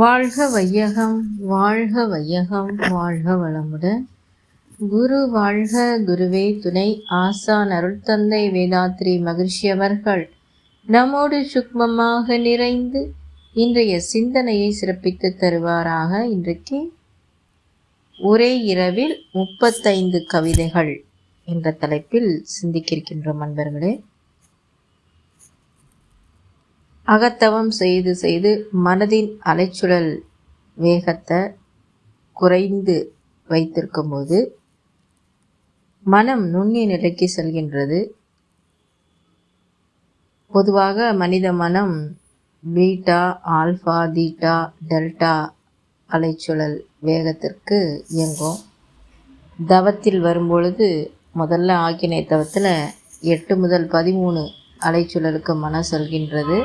வாழ்க வையகம் வாழ்க வையகம் வாழ்க வளமுடன். குரு வாழ்க குருவே துணை ஆசான் அருள்தந்தை வேதாத்ரி மகிழ்ச்சி அவர்கள். நம்மோடு சுக்மமாக நிறைந்து இன்றைய சிந்தனையை சிறப்பித்து தருவாராக இன்றைக்கு ஒரே இரவில் முப்பத்தைந்து கவிதைகள் என்ற தலைப்பில் சிந்திக்கிருக்கின்றோம் அன்பர்களே. அகத்தவம் செய்து செய்து மனதின் அலைச்சுழல் வேகத்தை குறைந்து வைத்திருக்கும்போது மனம் நுண்ணிய நிலைக்கு செல்கின்றது. பொதுவாக மனித மனம் பீட்டா ஆல்ஃபா தீட்டா டெல்டா அலைச்சுழல் வேகத்திற்கு இயங்கும். தவத்தில் வரும்பொழுது முதல்ல ஆக்கினை தவத்தில் எட்டு முதல் பதிமூணு அலைச்சுழலுக்கு மனம் செல்கின்றது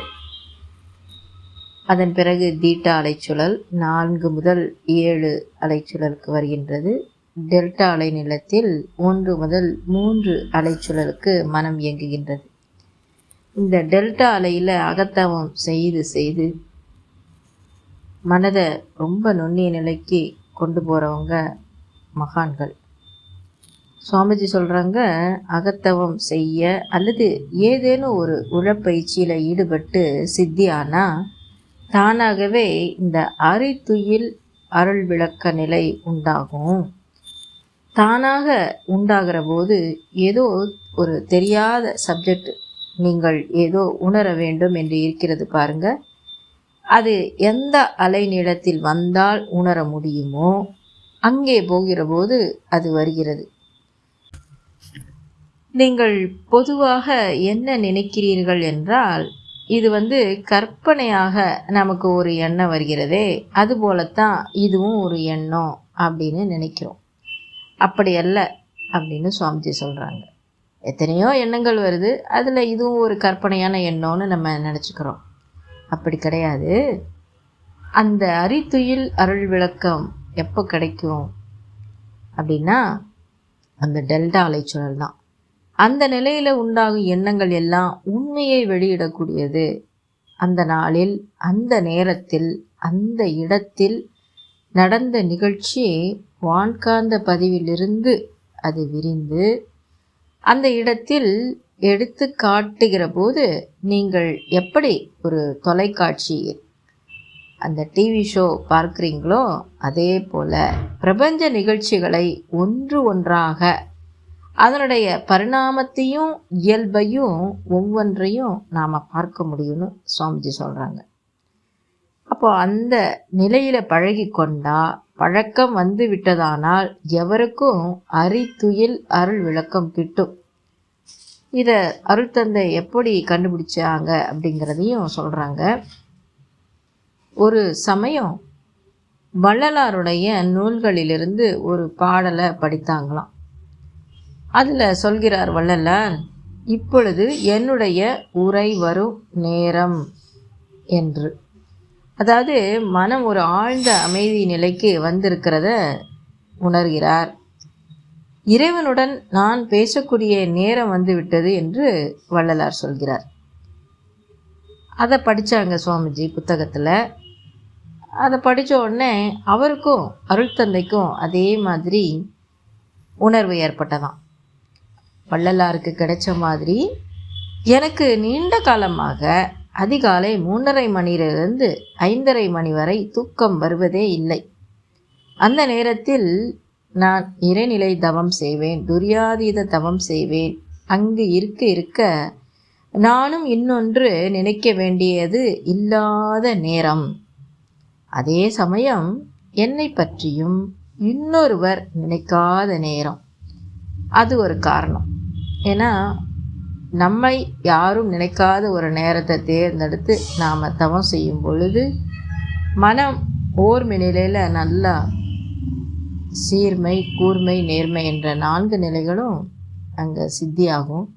அதன் பிறகு தீட்டா அலைச்சுழல் நான்கு முதல் ஏழு அலைச்சுழலுக்கு வருகின்றது. டெல்டா அலை நிலத்தில் ஒன்று முதல் மூன்று அலைச்சுழலுக்கு மனம் இயங்குகின்றது. இந்த டெல்டா அலையில் அகத்தவம் செய்து செய்து மனதை ரொம்ப நுண்ணிய நிலைக்கு கொண்டு போகிறவங்க மகான்கள். சுவாமிஜி சொல்கிறாங்க அகத்தவம் செய்ய அல்லது ஏதேனும் ஒரு உழப்பயிற்சியில் ஈடுபட்டு சித்தி ஆனால் தானாகவே இந்த அரித்துயில் அருள் விளக்க நிலை உண்டாகும். தானாக உண்டாகிற போது ஏதோ ஒரு தெரியாத சப்ஜெக்ட் நீங்கள் ஏதோ உணர வேண்டும் என்று இருக்கிறது பாருங்க. அது எந்த அலைநீளத்தில் வந்தால் உணர முடியுமோ அங்கே போகிற போது அது வருகிறது. நீங்கள் பொதுவாக என்ன நினைக்கிறீர்கள் என்றால் இது வந்து கற்பனையாக நமக்கு ஒரு எண்ணம் வருகிறதே அதுபோலத்தான் இதுவும் ஒரு எண்ணம் அப்படின்னு நினைக்கிறோம். அப்படி அல்ல அப்படின்னு சுவாமிஜி சொல்கிறாங்க எத்தனையோ எண்ணங்கள் வருது அதில் இதுவும் ஒரு கற்பனையான எண்ணம்னு நம்ம நினச்சிக்கிறோம். அப்படி கிடையாது. அந்த அரித்துயில் அருள் விளக்கம் எப்போ கிடைக்கும் அப்படின்னா அந்த டெல்டா அலைச்சூழல் தான். அந்த நிலையில் உண்டாகும் எண்ணங்கள் எல்லாம் உண்மையை வெளியிடக்கூடியது. அந்த நாளில் அந்த நேரத்தில் அந்த இடத்தில் நடந்த நிகழ்ச்சி வான்காந்த பதிவிலிருந்து அது விரிந்து அந்த இடத்தில் எடுத்து காட்டுகிற போது நீங்கள் எப்படி ஒரு தொலைக்காட்சி அந்த டிவி ஷோ பார்க்குறீங்களோ அதே போல் பிரபஞ்ச நிகழ்ச்சிகளை ஒன்று ஒன்றாக அதனுடைய பரிணாமத்தையும் இயல்பையும் ஒவ்வொன்றையும் நாம் பார்க்க முடியும்னு சுவாமிஜி சொல்கிறாங்க அப்போ அந்த நிலையில் பழகி கொண்டா பழக்கம் வந்து விட்டதானால் எவருக்கும் அரித்துயில் அருள் விளக்கம் கிட்டும். இதை அருள் தந்தை எப்படி கண்டுபிடிச்சாங்க அப்படிங்கிறதையும் சொல்கிறாங்க ஒரு சமயம் வள்ளலாருடைய நூல்களிலிருந்து ஒரு பாடலை படித்தாங்களாம். அதில் சொல்கிறார் வள்ளலார் இப்பொழுது என்னுடைய உரை வரும் நேரம் என்று. அதாவது மனம் ஒரு ஆழ்ந்த அமைதி நிலைக்கு வந்திருக்கிறத உணர்கிறார். இறைவனுடன் நான் பேசக்கூடிய நேரம் வந்துவிட்டது என்று வள்ளலார் சொல்கிறார். அதை படித்தாங்க சுவாமிஜி புத்தகத்தில். அதை படித்த உடனே அவருக்கும் அருள் தந்தைக்கும் அதே மாதிரி உணர்வு ஏற்பட்டதான் வள்ளலாருக்கு கிடைச்ச மாதிரி எனக்கு நீண்ட காலமாக அதிகாலை மூன்றரை மணியிலிருந்து ஐந்தரை மணி வரை தூக்கம் வருவதே இல்லை. அந்த நேரத்தில் நான் இறைநிலை தவம் செய்வேன் துரியாதீத தவம் செய்வேன். அங்கு இருக்க இருக்க நானும் இன்னொன்று நினைக்க வேண்டியது இல்லாத நேரம். அதே சமயம் என்னை பற்றியும் இன்னொருவர் நினைக்காத நேரம். அது ஒரு காரணம். ஏன்னா நம்மை யாரும் நினைக்காத ஒரு நேரத்தை தேர்ந்தெடுத்து நாம் தவம் செய்யும் பொழுது மனம் ஓர்மை நிலையில் நல்லா சீர்மை கூர்மை நேர்மை என்ற நான்கு நிலைகளும் அங்கே சித்தியாகும்.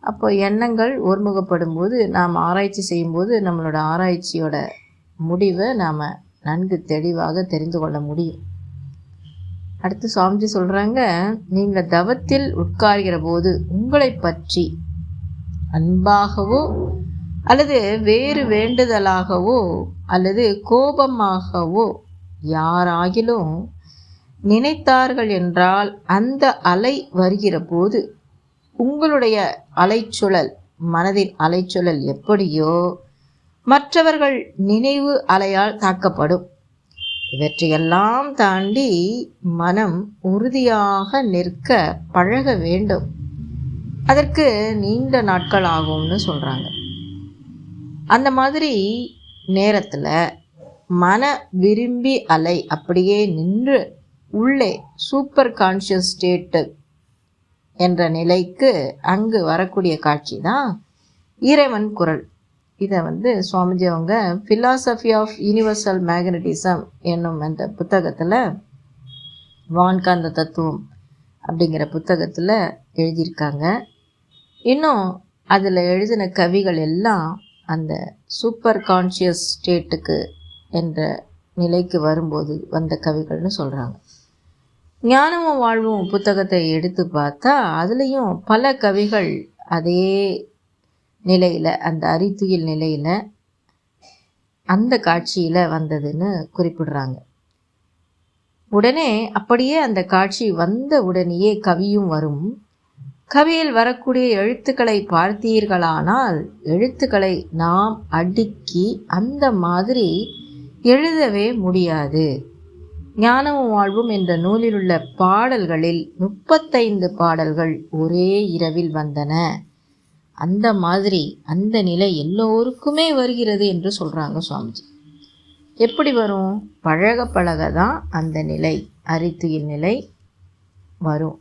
அப்போ எண்ணங்கள் ஒருமுகப்படும் போது நாம் ஆராய்ச்சி செய்யும்போது நம்மளோட ஆராய்ச்சியோட முடிவை நாம் நன்கு தெளிவாக தெரிந்து கொள்ள முடியும். அடுத்து சுவாமிஜி சொல்கிறாங்க நீங்கள் தவத்தில் உட்கார்கிற போது உங்களை பற்றி அன்பாகவோ அல்லது வேறு வேண்டுதலாகவோ அல்லது கோபமாகவோ யாராகிலும் நினைத்தார்கள் என்றால் அந்த அலை வருகிற போது உங்களுடைய அலைச்சுழல் மனதின் அலைச்சுழல் எப்படியோ மற்றவர்கள் நினைவு அலையால் தாக்கப்படும். இவற்றையெல்லாம் தாண்டி மனம் உறுதியாக நிற்க பழக வேண்டும். அதற்கு நீண்ட நாட்கள் ஆகும்னு சொல்கிறாங்க அந்த மாதிரி நேரத்தில் மன விரும்பி அலை அப்படியே நின்று உள்ளே சூப்பர் கான்ஷியஸ் ஸ்டேட்டு என்ற நிலைக்கு அங்கு வரக்கூடிய காட்சி தான் இறைவன் குரல். இதை வந்து சுவாமிஜி அவங்க ஃபிலாசபி ஆஃப் யூனிவர்சல் மேக்னட்டிசம் என்னும் அந்த புத்தகத்தில் வான்காந்த தத்துவம் அப்படிங்கிற புத்தகத்தில் எழுதியிருக்காங்க. இன்னும் அதில் எழுதின கவிகள் எல்லாம் அந்த சூப்பர் கான்ஷியஸ் ஸ்டேட்டுக்கு என்ற நிலைக்கு வரும்போது வந்த கவிகள்னு சொல்கிறாங்க ஞானமும் வாழ்வும் புத்தகத்தை எடுத்து பார்த்தா அதுலேயும் பல கவிகள் அதே நிலையில் அந்த அரித்துயில் நிலையில் அந்த காட்சியில் வந்ததுன்னு குறிப்பிடுறாங்க. உடனே அப்படியே அந்த காட்சி வந்த உடனேயே கவியும் வரும். கவியில் வரக்கூடிய எழுத்துக்களை பார்த்தீர்களானால் எழுத்துக்களை நாம் அடுக்கி அந்த மாதிரி எழுதவே முடியாது. ஞானமும் வாழ்வும் என்ற நூலில் உள்ள பாடல்களில் முப்பத்தைந்து பாடல்கள் ஒரே இரவில் வந்தன. அந்த மாதிரி அந்த நிலை எல்லோருக்குமே வருகிறது என்று சொல்கிறாங்க சுவாமிஜி. எப்படி வரும்? பழக பழக தான் அந்த நிலை அரித்துயில் நிலை வரும்.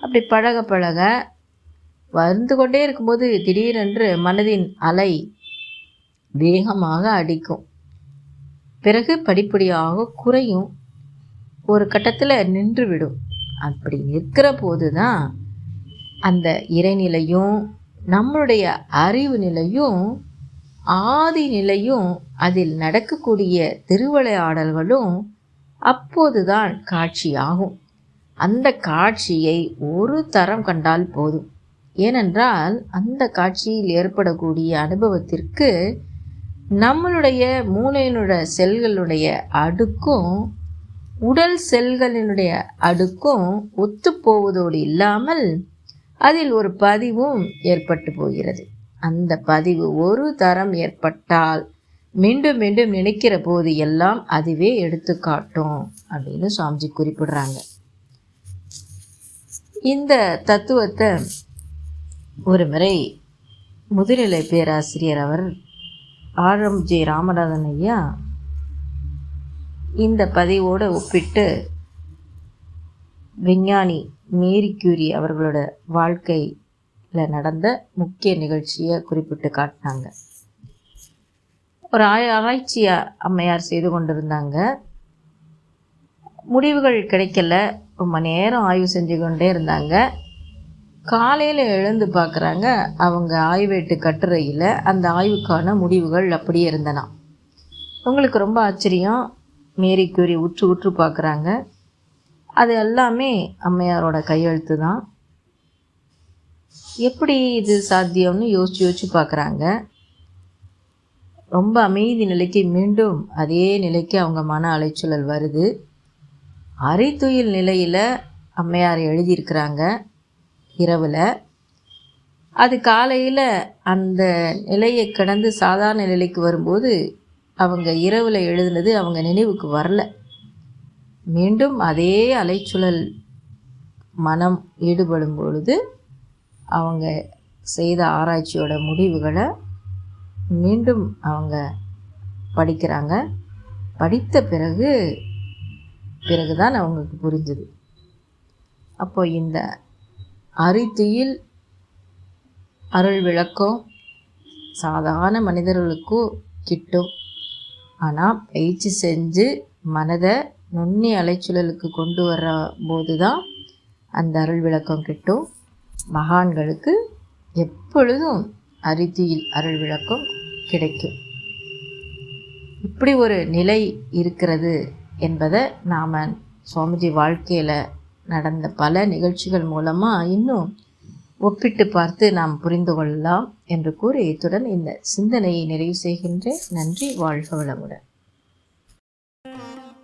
அப்படி பழக பழக வந்து கொண்டே இருக்கும்போது திடீரென்று மனதின் அலை வேகமாக அடிக்கும். பிறகு படிப்படியாக குறையும். ஒரு கட்டத்தில் நின்றுவிடும் அப்படி நிற்கிற போது தான் அந்த இறைநிலையும் நம்மளுடைய அறிவு நிலையும் ஆதி நிலையும் அதில் நடக்கக்கூடிய திருவிளையாடல்களும் அப்போதுதான் காட்சியாகும். அந்த காட்சியை ஒரு தரம் கண்டால் போதும். ஏனென்றால் அந்த காட்சியில் ஏற்படக்கூடிய அனுபவத்திற்கு நம்மளுடைய மூளையினுடைய செல்களுடைய அடுக்கும் உடல் செல்களினுடைய அடுக்கும் ஒத்துப்போவதோடு இல்லாமல் அதில் ஒரு பதிவும் ஏற்பட்டு போகிறது. அந்த பதிவு ஒரு தரம் ஏற்பட்டால் மீண்டும் மீண்டும் நினைக்கிற போது எல்லாம் அதுவே எடுத்து காட்டும் அப்படின்னு சுவாமிஜி குறிப்பிடுறாங்க. இந்த தத்துவத்தை ஒரு முறை முதுநிலை பேராசிரியர் அவர் ஆழம் ஜே. ராமநாதன் ஐயா இந்த பதிவோடு ஒப்பிட்டு விஞ்ஞானி மேரி கியூரி அவர்களோட வாழ்க்கையில் நடந்த முக்கிய நிகழ்ச்சியை குறிப்பிட்டு காட்டினாங்க. ஒரு ஆய அம்மையார் செய்து கொண்டிருந்தாங்க. முடிவுகள் கிடைக்கல. ரொம்ப நேரம் ஆய்வு செஞ்சு கொண்டே இருந்தாங்க. காலையில் எழுந்து பார்க்குறாங்க. அவங்க ஆய்வேட்டு கட்டுரையில் அந்த ஆய்வுக்கான முடிவுகள் அப்படியே இருந்தனா. உங்களுக்கு ரொம்ப ஆச்சரியம்? மேரி கியூரி உற்று உற்று பார்க்குறாங்க. அது எல்லாமே அம்மையாரோட கையெழுத்து தான் எப்படி இது சாத்தியம்னு யோசித்து யோசித்து பார்க்குறாங்க. ரொம்ப அமைதி நிலைக்கு மீண்டும் அதே நிலைக்கு அவங்க மன அலைச்சூழல் வருது. அரைத்துயில் நிலையில் அம்மையார் எழுதியிருக்கிறாங்க இரவில். அது காலையில் அந்த நிலையை கடந்து சாதாரண நிலைக்கு வரும்போது அவங்க இரவில் எழுதுனது அவங்க நினைவுக்கு வரல. மீண்டும் அதே அலைச்சுழல் மனம் ஈடுபடும் பொழுது அவங்க செய்த ஆராய்ச்சியோட முடிவுகளை மீண்டும் அவங்க படிக்கிறாங்க. படித்த பிறகு பிறகுதான் அவங்களுக்கு புரிஞ்சுது. அப்போ இந்த அரித்தியில் அருள் விளக்கம் சாதாரண மனிதர்களுக்கும் கிட்டும். ஆனால் பயிற்சி செஞ்சு மனதை நுண்ணி அலைச்சுழலுக்கு கொண்டு வர போது தான் அந்த அருள் விளக்கம் கிட்டும். மகான்களுக்கு எப்பொழுதும் அரிதியில் அருள் விளக்கம் கிடைக்கும். இப்படி ஒரு நிலை இருக்கிறது என்பதை நாம் சுவாமிஜி வாழ்க்கையில் நடந்த பல நிகழ்ச்சிகள் மூலமாக இன்னும் ஒப்பிட்டு பார்த்து நாம் புரிந்து கொள்ளலாம் என்று கூறி இத்துடன் இந்த சிந்தனையை நிறைவு செய்கின்றேன். நன்றி வாழ்க வளமுடன்.